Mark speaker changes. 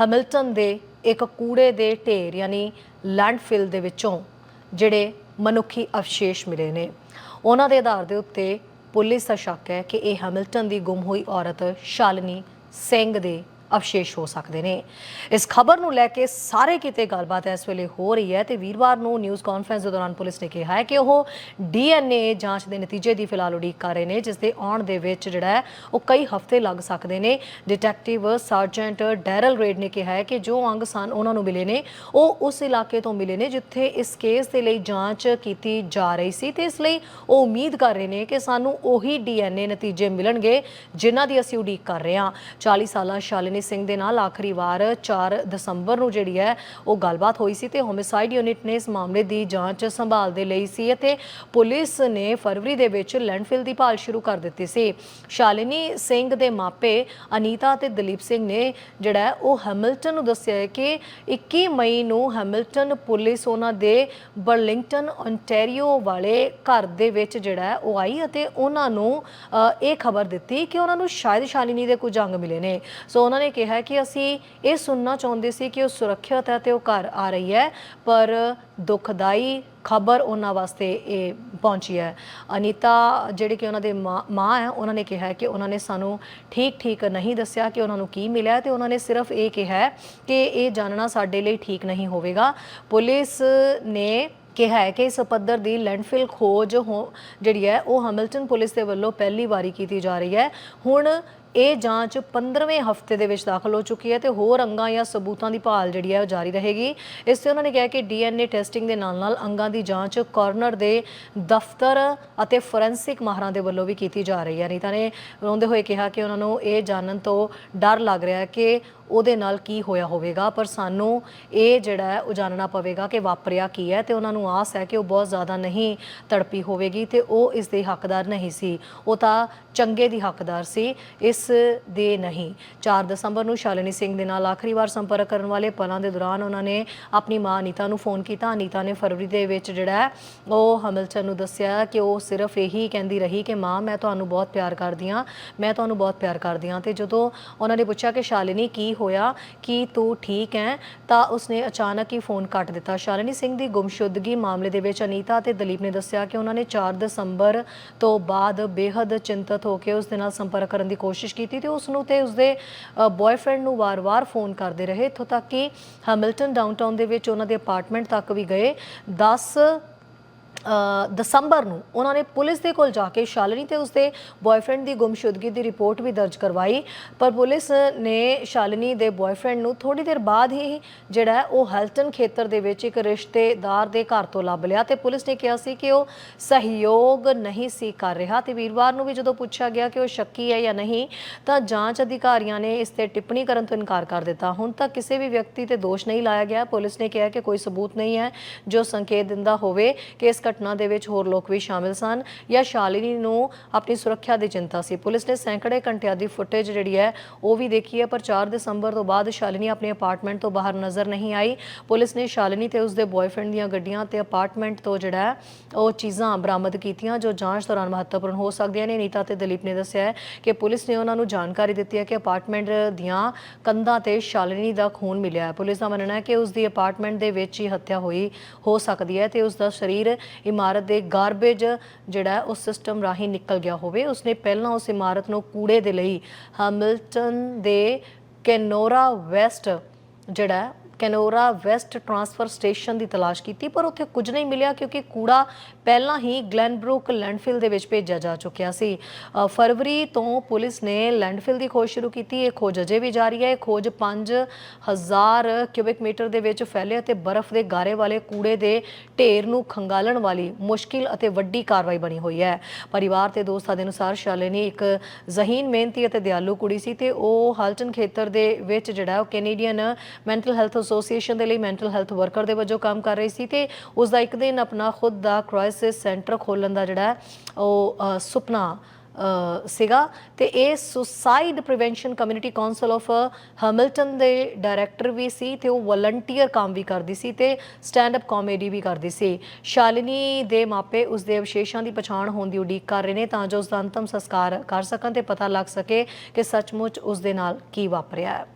Speaker 1: Hamilton ਦੇ ਇੱਕ ਕੂੜੇ ਦੇ ਢੇਰ, ਯਾਨੀ ਲੈਂਡਫਿਲ ਦੇ ਵਿੱਚੋਂ ਜਿਹੜੇ ਮਨੁੱਖੀ ਅਵਸ਼ੇਸ਼ ਮਿਲੇ ਨੇ। ਉਹਨਾਂ ਦੇ ਆਧਾਰ ਦੇ ਉੱਤੇ ਪੁਲਿਸ ਦਾ ਸ਼ੱਕ ਹੈ ਕਿ ਇਹ ਹੈਮਿਲਟਨ ਦੀ ਗੁੰਮ ਹੋਈ ਔਰਤ ਸ਼ਾਲਿਨੀ ਸਿੰਘ ਦੇ ਅਵਸ਼ੇਸ਼ ਹੋ ਸਕਦੇ ਨੇ। ਇਸ ਖਬਰ ਨੂੰ ਲੈ ਕੇ ਸਾਰੇ ਕਿਤੇ ਗੱਲਬਾਤ ਇਸ ਵੇਲੇ ਹੋ ਰਹੀ ਹੈ ਤੇ ਵੀਰਵਾਰ ਨੂੰ ਨਿਊਜ਼ ਕਾਨਫਰੰਸ ਦੇ ਦੌਰਾਨ ਪੁਲਿਸ ਨੇ ਕਿਹਾ ਹੈ ਕਿ ਉਹ ਡੀਐਨਏ ਜਾਂਚ ਦੇ ਨਤੀਜੇ ਦੀ ਫਿਲਹਾਲ ਉਡੀਕ ਕਰ ਰਹੇ ਨੇ, ਜਿਸ ਦੇ ਆਉਣ ਦੇ ਵਿੱਚ ਜਿਹੜਾ ਹੈ, ਉਹ ਕਈ ਹਫ਼ਤੇ ਲੱਗ ਸਕਦੇ ਨੇ। ਡਿਟੈਕਟਿਵ ਸਰਜੈਂਟ ਡੈਰਲ ਰੇਡ ਨੇ ਕਿਹਾ ਹੈ ਕਿ ਜੋ ਅੰਗ ਸਨ ਉਹਨਾਂ ਨੂੰ ਮਿਲੇ ਨੇ, ਉਹ ਉਸ ਇਲਾਕੇ ਤੋਂ ਮਿਲੇ ਨੇ ਜਿੱਥੇ ਇਸ ਕੇਸ ਦੇ ਲਈ ਜਾਂਚ ਕੀਤੀ ਜਾ ਰਹੀ ਸੀ ਤੇ ਇਸ ਲਈ ਉਹ ਉਮੀਦ ਕਰ ਰਹੇ ਨੇ ਕਿ ਸਾਨੂੰ ਉਹੀ ਡੀਐਨਏ ਨਤੀਜੇ ਮਿਲਣਗੇ, ਜਿਨ੍ਹਾਂ ਦੀ ਅਸੀਂ ਉਡੀਕ ਕਰ ਰਹੇ ਹਾਂ। 40 ਸਾਲਾ ਸ਼ਾਲਿਨੀ ਸਿੰਘ ਦੇ ਨਾਲ ਆਖਰੀ ਵਾਰ 4 ਦਸੰਬਰ ਨੂੰ ਜਿਹੜੀ ਹੈ ਉਹ ਗੱਲਬਾਤ ਹੋਈ ਸੀ ਤੇ ਹੋਮਿਸਾਈਡ ਯੂਨਿਟ ਨੇ ਇਸ ਮਾਮਲੇ ਦੀ ਜਾਂਚ ਸੰਭਾਲ ਦੇ ਲਈ ਸੀ ਅਤੇ ਪੁਲਿਸ ਨੇ ਫਰਵਰੀ ਦੇ ਵਿੱਚ ਲੈਂਡਫਿਲ ਦੀ ਭਾਲ ਸ਼ੁਰੂ ਕਰ ਦਿੱਤੀ ਸੀ। ਸ਼ਾਲਿਨੀ ਸਿੰਘ ਦੇ ਮਾਪੇ ਅਨੀਤਾ ਤੇ ਦਲੀਪ ਸਿੰਘ ਨੇ ਜਿਹੜਾ ਉਹ ਹੈਮਿਲਟਨ ਨੂੰ ਦੱਸਿਆ ਹੈ ਕਿ 21 ਮਈ ਨੂੰ ਹੈਮਿਲਟਨ ਪੁਲਿਸ ਉਹਨਾਂ ਦੇ ਬਰਲਿੰਗਟਨ ontario ਵਾਲੇ ਘਰ ਦੇ ਵਿੱਚ ਜਿਹੜਾ ਉਹ ਆਈ ਅਤੇ ਉਹਨਾਂ ਨੂੰ ਇਹ ਖਬਰ ਦਿੱਤੀ ਕਿ ਉਹਨਾਂ ਨੂੰ ਸ਼ਾਇਦ ਸ਼ਾਲਿਨੀ ਦੇ ਕੁਝ ਅੰਗ ਮਿਲੇ ਨੇ। ਸੋ ਉਹਨਾਂ ਨੇ ਕਿਹਾ ਕਿ ਅਸੀਂ ਇਹ ਸੁਣਨਾ ਚਾਹੁੰਦੇ ਸੀ ਕਿ ਉਹ ਸੁਰੱਖਿਅਤ ਹੈ ਤੇ ਉਹ ਘਰ ਆ ਰਹੀ ਹੈ, ਪਰ ਦੁਖਦਾਈ ਖਬਰ ਉਹਨਾਂ ਵਾਸਤੇ ਇਹ ਪਹੁੰਚੀ ਹੈ। ਅਨੀਤਾ, ਜਿਹੜੇ ਕਿ ਉਹਨਾਂ ਦੇ ਮਾਂ ਹੈ, ਉਹਨਾਂ ਨੇ ਕਿਹਾ ਕਿ ਉਹਨਾਂ ਨੇ ਸਾਨੂੰ ਠੀਕ ਠੀਕ ਨਹੀਂ ਦੱਸਿਆ ਕਿ ਉਹਨਾਂ ਨੂੰ ਕੀ ਮਿਲਿਆ ਤੇ ਉਹਨਾਂ ਨੇ ਸਿਰਫ ਇਹ ਕਿਹਾ ਕਿ ਇਹ ਜਾਣਨਾ ਸਾਡੇ ਲਈ ਠੀਕ ਨਹੀਂ ਹੋਵੇਗਾ। ਪੁਲਿਸ ਨੇ ਕਿਹਾ ਹੈ ਕਿ ਇਸ ਪੱਧਰ ਦੀ ਲੈਂਡਫਿਲ ਖੋਜ ਹੋ- ਜਿਹੜੀ ਹੈ, ਉਹ ਹੈਮਿਲਟਨ ਪੁਲਿਸ ਦੇ ਵੱਲੋਂ ਪਹਿਲੀ ਵਾਰੀ ਕੀਤੀ ਜਾ ਰਹੀ ਹੈ। ਹੁਣ ਇਹ ਜਾਂਚ 15ਵੇਂ ਹਫ਼ਤੇ ਦੇ ਵਿੱਚ ਦਾਖਲ ਹੋ ਚੁੱਕੀ ਹੈ ਤੇ ਹੋਰ ਅੰਗਾਂ ਜਾਂ ਸਬੂਤਾਂ ਦੀ ਭਾਲ ਜਿਹੜੀ ਹੈ ਉਹ ਜਾਰੀ ਰਹੇਗੀ। ਇਸ ਤੇ ਉਹਨਾਂ ਨੇ ਕਿਹਾ ਕਿ ਡੀਐਨਏ ਟੈਸਟਿੰਗ ਦੇ ਨਾਲ-ਨਾਲ ਅੰਗਾਂ ਦੀ ਜਾਂਚ ਕਾਰਨਰ ਦੇ ਦਫ਼ਤਰ ਅਤੇ ਫੋਰੈਂਸਿਕ ਮਾਹਰਾਂ ਦੇ ਵੱਲੋਂ ਵੀ ਕੀਤੀ ਜਾ ਰਹੀ ਹੈ। ਨੀਤਾ ਨੇ ਰੋਂਦੇ ਹੋਏ ਕਿਹਾ ਕਿ ਉਹਨਾਂ ਨੂੰ ਇਹ ਜਾਣਨ ਤੋਂ ਡਰ ਲੱਗ ਰਿਹਾ ਹੈ ਕਿ ਉਹਦੇ ਨਾਲ ਕੀ ਹੋਇਆ ਹੋਵੇਗਾ, ਪਰ ਸਾਨੂੰ ਇਹ ਜਿਹੜਾ ਹੈ ਉਹ ਜਾਣਨਾ ਪਵੇਗਾ ਕਿ ਵਾਪਰਿਆ ਕੀ ਹੈ ਤੇ ਉਹਨਾਂ ਨੂੰ ਆਸ ਹੈ ਕਿ ਉਹ ਬਹੁਤ ਜ਼ਿਆਦਾ ਨਹੀਂ ਤੜਪੀ ਹੋਵੇਗੀ ਤੇ ਉਹ ਇਸ ਦੇ ਹੱਕਦਾਰ ਨਹੀਂ ਸੀ। ਉਹ ਤਾਂ ਚੰਗੇ ਦੀ ਹੱਕਦਾਰ ਸੀ। ਇਸ ਦੇ ਨਹੀਂ। 4 ਦਸੰਬਰ ਨੂੰ ਸ਼ਾਲਿਨੀ ਸਿੰਘ ਦੇ ਨਾਲ ਆਖਰੀ ਵਾਰ ਸੰਪਰਕ ਕਰਨ ਵਾਲੇ ਪਲਾਂ ਦੇ ਦੌਰਾਨ ਉਹਨਾਂ ਨੇ ਆਪਣੀ ਮਾਂ ਅਨੀਤਾ ਨੂੰ ਫੋਨ ਕੀਤਾ। ਅਨੀਤਾ ਨੇ ਫਰਵਰੀ ਦੇ ਵਿੱਚ ਜਿਹੜਾ ਉਹ ਹਮਲਚਨ ਨੂੰ ਦੱਸਿਆ ਕਿ ਉਹ ਸਿਰਫ ਇਹੀ ਕਹਿੰਦੀ ਰਹੀ ਕਿ, ਮਾਂ, ਮੈਂ ਤੁਹਾਨੂੰ ਬਹੁਤ ਪਿਆਰ ਕਰਦੀ ਹਾਂ, ਮੈਂ ਤੁਹਾਨੂੰ ਬਹੁਤ ਪਿਆਰ ਕਰਦੀ ਹਾਂ। ਤੇ ਜਦੋਂ ਉਹਨਾਂ ਨੇ ਪੁੱਛਿਆ ਕਿ, ਸ਼ਾਲਿਨੀ, ਕੀ ਹੋਇਆ? ਕੀ ਤੂੰ ਠੀਕ ਹੈ? ਤਾਂ ਉਸਨੇ ਅਚਾਨਕ ਹੀ ਫੋਨ ਕੱਟ ਦਿੱਤਾ। ਸ਼ਾਲਿਨੀ ਸਿੰਘ ਦੀ ਗੁੰਮਸ਼ੁਦਗੀ ਮਾਮਲੇ ਦੇ ਵਿੱਚ ਅਨੀਤਾ ਤੇ ਦਲੀਪ ਨੇ ਦੱਸਿਆ ਕਿ ਉਹਨਾਂ ਨੇ 4 ਦਸੰਬਰ ਤੋਂ ਬਾਅਦ ਬੇहद ਚਿੰਤਤ ਹੋ ਕੇ ਉਸ ਦੇ ਨਾਲ ਸੰਪਰਕ ਕਰਨ ਦੀ ਕੋਸ਼ਿਸ਼ ਕੀਤੀ ਤੇ ਉਸ ਨੂੰ ਤੇ ਉਸਦੇ ਬॉयਫ੍ਰੈਂਡ ਨੂੰ ਵਾਰ-ਵਾਰ ਫੋਨ ਕਰਦੇ ਰਹੇ, ਇੱਥੋਂ ਤੱਕ ਕਿ ਹੈਮਿਲਟਨ ਡਾਊਨਟਾਊਨ ਦੇ ਵਿੱਚ ਉਹਨਾਂ ਦੇ ਅਪਾਰਟਮੈਂਟ ਤੱਕ ਵੀ ਗਏ। 10 ਦਸੰਬਰ ਨੂੰ ਉਹਨਾਂ ਨੇ ਪੁਲਿਸ ਦੇ ਕੋਲ ਜਾ ਕੇ ਸ਼ਾਲਿਨੀ ਤੇ ਉਸਦੇ ਬॉयਫ੍ਰੈਂਡ ਦੀ ਗੁੰਮਸ਼ੁਦਗੀ ਦੀ ਰਿਪੋਰਟ ਵੀ ਦਰਜ ਕਰਵਾਈ। ਪਰ ਪੁਲਿਸ ਨੇ ਸ਼ਾਲਿਨੀ ਦੇ ਬॉयਫ੍ਰੈਂਡ ਨੂੰ ਥੋੜੀ ਦੇਰ ਬਾਅਦ ਹੀ ਜਿਹੜਾ ਉਹ ਹੈਲਟਨ ਖੇਤਰ ਦੇ ਵਿੱਚ ਇੱਕ ਰਿਸ਼ਤੇਦਾਰ ਦੇ ਘਰ ਤੋਂ ਲੱਭ ਲਿਆ ਤੇ ਪੁਲਿਸ ਨੇ ਕਿਹਾ ਸੀ ਕਿ ਉਹ ਸਹਿਯੋਗ ਨਹੀਂ ਸੀ ਕਰ ਰਿਹਾ ਤੇ ਵੀਰਵਾਰ ਨੂੰ ਵੀ ਜਦੋਂ ਪੁੱਛਿਆ ਗਿਆ ਕਿ ਉਹ ਸ਼ੱਕੀ ਹੈ ਜਾਂ ਨਹੀਂ, ਤਾਂ ਜਾਂਚ ਅਧਿਕਾਰੀਆਂ ਨੇ ਇਸ ਤੇ ਟਿੱਪਣੀ ਕਰਨ ਤੋਂ ਇਨਕਾਰ ਕਰ ਦਿੱਤਾ। ਹੁਣ ਤੱਕ ਕਿਸੇ ਵੀ ਵਿਅਕਤੀ ਤੇ ਦੋਸ਼ ਨਹੀਂ ਲਾਇਆ ਗਿਆ। ਪੁਲਿਸ ਨੇ ਕਿਹਾ ਕਿ ਕੋਈ ਸਬੂਤ ਨਹੀਂ ਹੈ ਜੋ ਸੰਕੇਤ ਦਿੰਦਾ ਹੋਵੇ ਕਿ ਇਸ ਘਟਨਾ ਦੇ ਵਿੱਚ ਹੋਰ ਲੋਕ ਵੀ ਸ਼ਾਮਿਲ ਸਨ। ਜਾਂ ਸ਼ਾਲਿਨੀ ਨੂੰ ਆਪਣੀ ਸੁਰੱਖਿਆ ਦੀ ਚਿੰਤਾ ਸੀ। ਪੁਲਿਸ ਨੇ ਸੈਂਕੜੇ ਘੰਟਿਆਂ ਦੀ ਫੁਟੇਜ ਜਿਹੜੀ ਹੈ, ਉਹ ਵੀ ਦੇਖੀ ਹੈ। ਪਰ 4 ਦਸੰਬਰ ਤੋਂ ਬਾਅਦ ਸ਼ਾਲਿਨੀ ਆਪਣੇ ਅਪਾਰਟਮੈਂਟ ਤੋਂ ਬਾਹਰ ਨਜ਼ਰ ਨਹੀਂ ਆਈ। ਪੁਲਿਸ ਨੇ ਸ਼ਾਲਿਨੀ ਤੇ ਉਸਦੇ ਬॉयਫ੍ਰੈਂਡ ਦੀਆਂ ਗੱਡੀਆਂ ਤੇ ਅਪਾਰਟਮੈਂਟ ਤੋਂ ਜਿਹੜਾ ਉਹ ਚੀਜ਼ਾਂ ਬਰਾਮਦ ਕੀਤੀਆਂ, ਜੋ ਜਾਂਚ ਦੌਰਾਨ ਮਹੱਤਵਪੂਰਨ ਹੋ ਸਕਦੀਆਂ ਨੇ। ਨੀਤਾ ਤੇ ਦਲੀਪ ਨੇ ਦੱਸਿਆ ਕਿ ਪੁਲਿਸ ਨੇ ਉਹਨਾਂ ਨੂੰ ਜਾਣਕਾਰੀ ਦਿੱਤੀ ਹੈ ਕਿ ਅਪਾਰਟਮੈਂਟ ਦੀਆਂ ਕੰਧਾਂ ਤੇ ਸ਼ਾਲਿਨੀ ਦਾ ਖੂਨ ਮਿਲਿਆ ਹੈ। ਪੁਲਿਸ ਦਾ ਮੰਨਣਾ ਹੈ ਕਿ ਉਸ ਦੀ ਅਪਾਰਟਮੈਂਟ ਦੇ ਵਿੱਚ ਹੀ ਹੱਤਿਆ ਹੋਈ, ਹੋ ਸਕਦੀ ਹੈ ਤੇ ਉਸ ਦਾ ਸਰੀਰ ਇਮਾਰਤ ਦੇ ਗਾਰਬੇਜ ਜਿਹੜਾ ਹੈ, ਉਸ ਸਿਸਟਮ ਰਾਹੀਂ ਨਿਕਲ ਗਿਆ ਹੋਵੇ। ਉਸਨੇ ਪਹਿਲਾਂ ਉਸ ਇਮਾਰਤ ਨੂੰ ਕੂੜੇ ਦੇ ਲਈ ਹੈਮਿਲਟਨ ਦੇ ਕੈਨੋਰਾ ਵੈਸਟ ਜਿਹੜਾ ਕੈਨੋਰਾ ਵੈਸਟ ਟਰਾਂਸਫਰ ਸਟੇਸ਼ਨ ਦੀ ਤਲਾਸ਼ ਕੀਤੀ, ਪਰ ਉੱਥੇ ਕੁਝ ਨਹੀਂ ਮਿਲਿਆ ਕਿਉਂਕਿ ਕੂੜਾ ਪਹਿਲਾਂ ਹੀ ਗਲੈਨਬਰੁਕ ਲੈਂਡਫਿਲ ਦੇ ਵਿੱਚ ਭੇਜਿਆ ਜਾ ਚੁੱਕਿਆ ਸੀ। ਫਰਵਰੀ ਤੋਂ ਪੁਲਿਸ ਨੇ ਲੈਂਡਫਿਲ ਦੀ ਖੋਜ ਸ਼ੁਰੂ ਕੀਤੀ। ਇਹ ਖੋਜ ਅਜੇ ਵੀ ਜਾਰੀ ਹੈ। ਇਹ ਖੋਜ 5000 ਕਿਊਬਿਕ ਮੀਟਰ ਦੇ ਵਿੱਚ ਫੈਲੇ ਅਤੇ ਬਰਫ਼ ਦੇ ਗਾਰੇ ਵਾਲੇ ਕੂੜੇ ਦੇ ਢੇਰ ਨੂੰ ਖੰਗਾਲਣ ਵਾਲੀ ਮੁਸ਼ਕਿਲ ਅਤੇ ਵੱਡੀ ਕਾਰਵਾਈ ਬਣੀ ਹੋਈ ਹੈ। ਪਰਿਵਾਰ ਤੇ ਦੋਸਤਾਂ ਦੇ ਅਨੁਸਾਰ ਸ਼ਾਲਿਨੀ ਇੱਕ ਜ਼ਹੀਨ ਮਿਹਨਤੀ ਅਤੇ ਦਿਆਲੂ ਕੁੜੀ ਸੀ ਤੇ ਉਹ ਹਾਲਟਨ ਖੇਤਰ ਦੇ ਵਿੱਚ ਜਿਹੜਾ ਉਹ ਕੈਨੇਡੀਅਨ ਮੈਂਟਲ ਹੈਲਥ ਐਸੋਸੀਏਸ਼ਨ ਦੇ ਲਈ ਮੈਂਟਲ ਹੈਲਥ ਵਰਕਰ ਦੇ ਵਜੋਂ ਕੰਮ ਕਰ ਰਹੀ ਸੀ ਤੇ ਉਸ ਦਾ ਇੱਕ ਦਿਨ ਆਪਣਾ ਖੁਦ ਦਾ ਕ੍ਰਾਈਸਿਸ ਸੈਂਟਰ ਖੋਲਣ ਦਾ ਜਿਹੜਾ ਉਹ ਸੁਪਨਾ ਸੀਗਾ ਤੇ ਇਹ suicide prevention community council of Hamilton ਦੇ ਡਾਇਰੈਕਟਰ ਵੀ ਸੀ ਤੇ ਉਹ ਵਲੰਟੀਅਰ ਕੰਮ ਵੀ ਕਰਦੀ ਸੀ ਤੇ ਸਟੈਂਡ ਅਪ ਕਾਮੇਡੀ ਵੀ ਕਰਦੀ ਸੀ। ਸ਼ਾਲਿਨੀ ਦੇ ਮਾਪੇ ਉਸ ਦੇ ਅਵਸ਼ੇਸ਼ਾਂ ਦੀ ਪਛਾਣ ਹੋਣ ਦੀ ਉਡੀਕ ਕਰ ਰਹੇ ਨੇ ਤਾਂ ਜੋ ਉਸ ਦਾ ਅੰਤਮ ਸੰਸਕਾਰ ਕਰ ਸਕਣ ਤੇ ਪਤਾ ਲੱਗ ਸਕੇ ਕਿ ਸੱਚਮੁੱਚ ਉਸ ਦੇ ਨਾਲ ਕੀ ਵਾਪਰਿਆ ਹੈ।